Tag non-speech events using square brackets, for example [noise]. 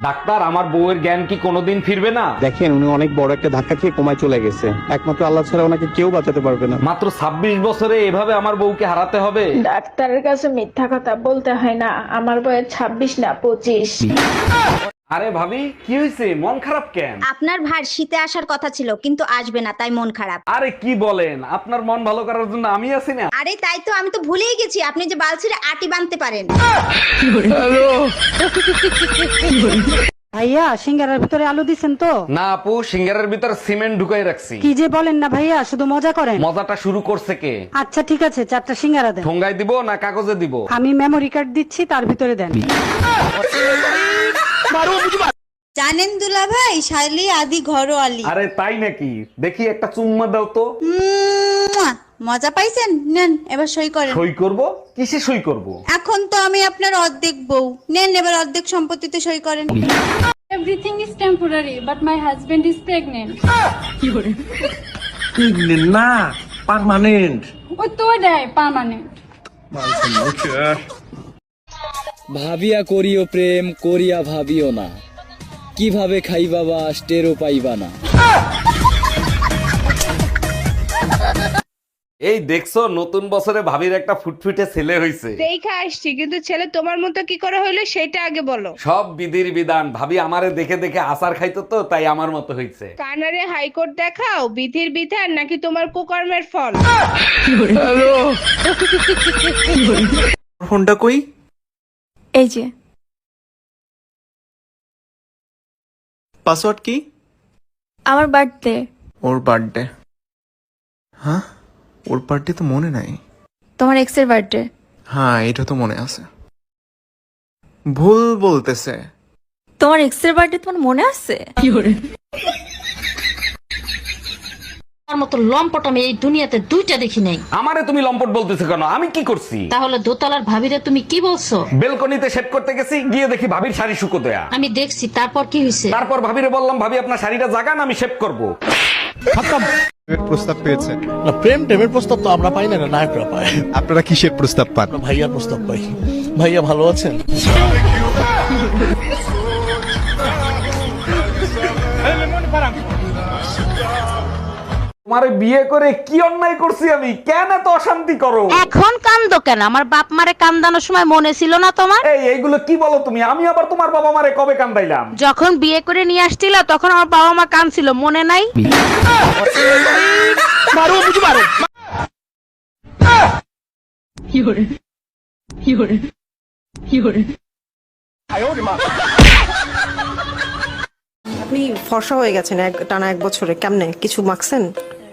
Doctor আমার বউয়ের জ্ঞান কি কোনোদিন ফিরবে না? দেখেন উনি অনেক বড় একটা ধাক্কা খেয়ে কমায় চলে গেছে। একমাত্র আল্লাহ ছাড়া ওনাকে কেউ বাঁচাতে পারবে না। মাত্র ২৬ বছরে এভাবে আমার বউকে হারাতে হবে? ডাক্তারের কাছে মিথ্যা কথা বলতে হয় না। আমার বয়স ছাব্বিশ না পঁচিশ। আরে ভাবি কি হয়েছে? মন খারাপ কেন? আপনার ভার শীতে আসার কথা ছিল কিন্তু আসবে না তাই মন খারাপ। আরে কি বলেন? আপনার মন ভালো করার জন্য আমি আছি না? আরে তাই তো আমি তো ভুলেই গেছি আপনি যে বালছিরে আটি বানতে পারেন। ভাইয়া সিঙ্গারার ভিতরে আলু দিছেন তো? না আপু সিঙ্গারের ভিতর সিমেন্ট ঢুকাই রাখছি। কি যে বলেন না ভাইয়া শুধু মজা করেন। মজাটা শুরু করছে কে? আচ্ছা ঠিক আছে চারটা সিঙ্গারা দেন। ঠোঙ্গাই দিব না কাগজে দিব? আমি মেমোরি কার্ড দিচ্ছি তার ভিতরে দেন। [laughs] জানেন দুলা ভাই শাইলি আদি ঘরোয়ালি। আরে তাই নাকি? দেখি একটা চুম্মা দাও তো। মজা পাইছেন? নেন এবার সই করেন। সই করব? কিসে সই করব? এখন তো আমি আপনার অর্ধেক বউ। নেন এবার অর্ধেক সম্পত্তিতে সই করেন। Everything is temporary, but my husband is pregnant. না পার্মানেন্ট ওই তো দেয় পার্মানেন্ট ভাবিয়া করিও প্রেম করিয়া ভাবিও না। কীভাবে খাইবা বা টেরও পাইবা না। এই দেখছ নতুন বছরে ভাবির একটা ফুটফুটে ছেলে হইছে। দেখে আসছি কিন্তু ছেলে তোমার মতো কি করে হইল সেটা আগে বলো। সব বিধির বিধান। ভাবি আমারে দেখে দেখে আচার খাইতো তো তাই আমার মতো হইছে। কানারে হাইকোর্ট দেখাও বিধির বিধান নাকি তোমার কুকর্মের ফল? ফোনটা কই? এই যে। পাসওয়ার্ড কি? আমার বার্থডে। ওর বার্থডে। হ্যাঁ? ওর বার্থডে তো মনে নাই। তোমার এক্সের বার্থডে। হ্যাঁ এটা তো মনে আছে। ভুল বলতেছে। তোমার এক্সের বার্থডে তোমার মনে আছে? মতো লম্পট আমি এই দুনিয়াতে দুইটা দেখি নাই। আমারে তুমি লম্পট বলতেছো কেন? আমি কি করছি? তাহলে দোতলার ভাবিরে তুমি কি বলছো? বেলকনিতে সেট করতে গেছি গিয়ে দেখি ভাবির শাড়ি শুকো দেয়া আমি দেখছি তারপর কি হয়েছে তারপর ভাবিরে বললাম ভাবি আপনার শাড়িটা জাগান আমি শেভ করব। প্রস্তাব পেয়েছে না প্রেম প্রস্তাব তো আমরা পাই না না নায়করা পায়। আপনারা কিসের প্রস্তাব পান? ভাইয়ার প্রস্তাব পাই। ভাইয়া ভালো আছেন? তোমারে বিয়ে করে কি অন্যায় করছি আমি? কেন এত অশান্তি করো? এখন কান্দো কেন? আমার বাপ মারে কান্দানোর সময় মনে ছিল না তোমার? এই এইগুলো কি বলো তুমি? আমি আবার তোমার বাবা মারে কবে কান্দাইলাম? যখন বিয়ে করে নিয়ে আসছিল তখন আমার বাবা মা কানছিল মনে নাই? মারো বুঝি মারো। আপনি ফর্সা হয়ে গেছেন এক টানা এক বছরে। কেমনে? কিছু মাখছেন?